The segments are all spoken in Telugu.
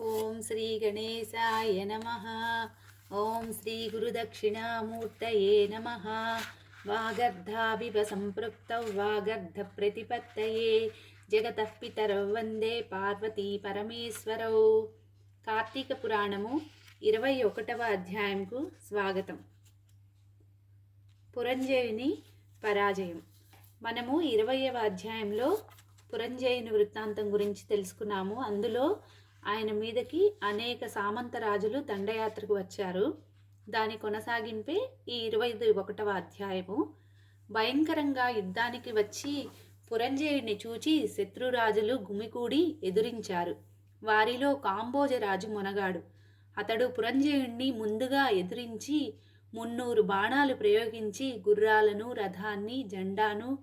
ఓం శ్రీ గణేశాయ నమ. ఓం శ్రీ గురుదక్షిణామూర్తయే నమ. వాగర్ధావివ సంపృక్తౌ వాగర్ధ ప్రతిపత్తయే. జగత పితరౌ వందే పార్వతీ పరమేశ్వరౌ. కార్తీక పురాణము ఇరవై ఒకటవ అధ్యాయంకు స్వాగతం. పురంజయుని పరాజయం. మనము ఇరవయవ అధ్యాయంలో పురంజయుని వృత్తాంతం గురించి తెలుసుకున్నాము. అందులో ఆయన మీదకి అనేక సామంత రాజులు దండయాత్రకు వచ్చారు. దాని కొనసాగింపే ఈ ఇరవై ఒకటవ అధ్యాయము. భయంకరంగా యుద్ధానికి వచ్చి పురంజయుడిని చూచి శత్రురాజులు గుమికూడి ఎదురించారు. వారిలో కాంబోజరాజు మొనగాడు. అతడు పురంజయుణ్ణి ముందుగా ఎదిరించి మున్నూరు బాణాలు ప్రయోగించి గుర్రాలను రథాన్ని జెండాను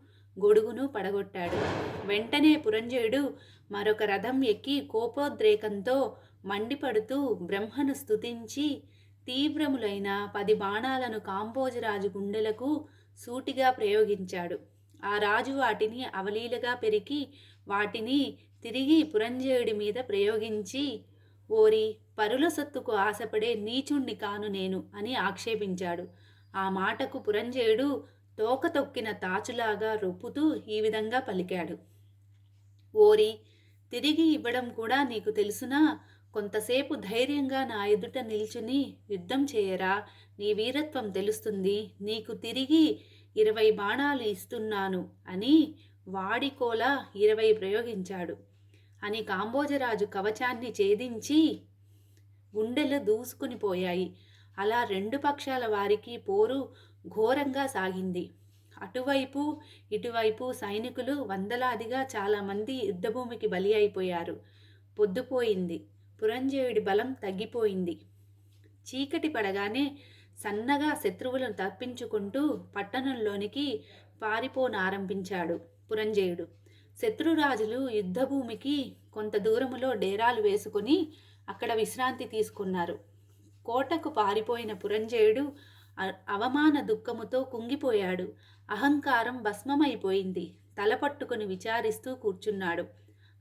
గొడుగును పడగొట్టాడు. వెంటనే పురంజయుడు మరొక రథం ఎక్కి కోపోద్రేకంతో మండిపడుతూ బ్రహ్మను స్తుతించి తీవ్రములైన పది బాణాలను కాంబోజరాజు గుండెలకు సూటిగా ప్రయోగించాడు. ఆ రాజు వాటిని అవలీలగా పెరికి వాటిని తిరిగి పురంజయుడి మీద ప్రయోగించి ఓరి పరుల సొత్తుకు ఆశపడే నీచుణ్ణి కాను నేను అని ఆక్షేపించాడు. ఆ మాటకు పురంజయుడు తోక తొక్కిన తాచులాగా రొప్పుతూ ఈ విధంగా పలికాడు. ఓరి తిరిగి ఇవ్వడం కూడా నీకు తెలుసునా? కొంతసేపు ధైర్యంగా నా ఎదుట నిల్చుని యుద్ధం చేయరా? నీ వీరత్వం తెలుస్తుంది. నీకు తిరిగి ఇరవై బాణాలు ఇస్తున్నాను అని వాడికోల ఇరవై ప్రయోగించాడు. అని కాంబోజరాజు కవచాన్ని ఛేదించి గుండెలు దూసుకుని పోయాయి. అలా రెండు పక్షాల వారికి పోరు ఘోరంగా సాగింది. అటువైపు ఇటువైపు సైనికులు వందలాదిగా చాలామంది యుద్ధభూమికి బలి అయిపోయారు. పొద్దుపోయింది. పురంజయుడి బలం తగ్గిపోయింది. చీకటి పడగానే సన్నగా శత్రువులను తప్పించుకుంటూ పట్టణంలోనికి పారిపోనారంభించాడు పురంజయుడు. శత్రురాజులు యుద్ధభూమికి కొంత దూరములో డేరాలు వేసుకుని అక్కడ విశ్రాంతి తీసుకున్నారు. కోటకు పారిపోయిన పురంజయుడు అవమాన దుఃఖముతో కుంగిపోయాడు. అహంకారం భస్మమైపోయింది. తలపట్టుకుని విచారిస్తూ కూర్చున్నాడు.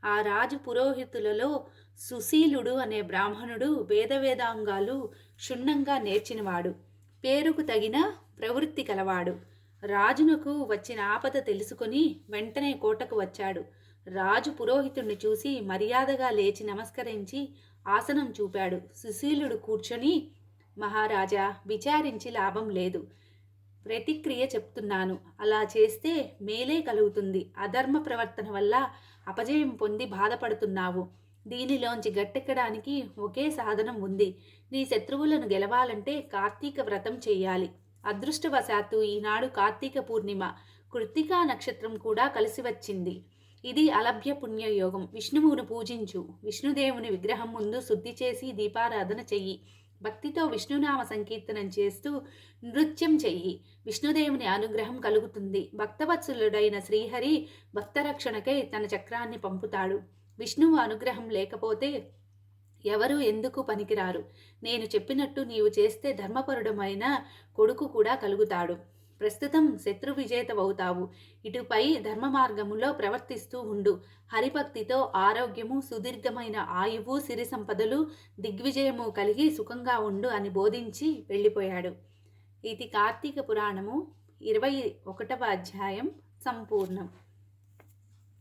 ఆ రాజు పురోహితులలో సుశీలుడు అనే బ్రాహ్మణుడు వేదవేదాంగాలు క్షుణ్ణంగా నేర్చినవాడు. పేరుకు తగిన ప్రవృత్తి కలవాడు. రాజునకు వచ్చిన ఆపద తెలుసుకుని వెంటనే కోటకు వచ్చాడు. రాజు పురోహితుణ్ణి చూసి మర్యాదగా లేచి నమస్కరించి ఆసనం చూపాడు. సుశీలుడు కూర్చొని మహారాజా విచారించి లాభం లేదు. ప్రతిక్రియ చెప్తున్నాను. అలా చేస్తే మేలే కలుగుతుంది. అధర్మ ప్రవర్తన వల్ల అపజయం పొంది బాధపడుతున్నావు. దీనిలోంచి గట్టెక్కడానికి ఒకే సాధనం ఉంది. నీ శత్రువులను గెలవాలంటే కార్తీక వ్రతం చేయాలి. అదృష్టవశాత్తు ఈనాడు కార్తీక పూర్ణిమ. కృత్తికా నక్షత్రం కూడా కలిసి వచ్చింది. ఇది అలభ్య పుణ్యయోగం. విష్ణువును పూజించు. విష్ణుదేవుని విగ్రహం ముందు శుద్ధి చేసి దీపారాధన చెయ్యి. భక్తితో విష్ణునామ సంకీర్తనం చేస్తూ నృత్యం చెయ్యి. విష్ణుదేవుని అనుగ్రహం కలుగుతుంది. భక్తవత్సలుడైన శ్రీహరి భక్తరక్షణకై తన చక్రాన్ని పంపుతాడు. విష్ణువు అనుగ్రహం లేకపోతే ఎవరు ఎందుకు పనికిరారు? నేను చెప్పినట్టు నీవు చేస్తే ధర్మపరుడమైన కొడుకు కూడా కలుగుతాడు. ప్రస్తుతం శత్రు విజేతవవుతావు. ఇటుపై ధర్మ మార్గములో ప్రవర్తిస్తూ ఉండు. హరిభక్తితో ఆరోగ్యము సుదీర్ఘమైన ఆయువు సిరి సంపదలు దిగ్విజయము కలిగి సుఖంగా ఉండు అని బోధించి వెళ్ళిపోయాడు. ఇది కార్తీక పురాణము ఇరవై ఒకటవ అధ్యాయం సంపూర్ణం.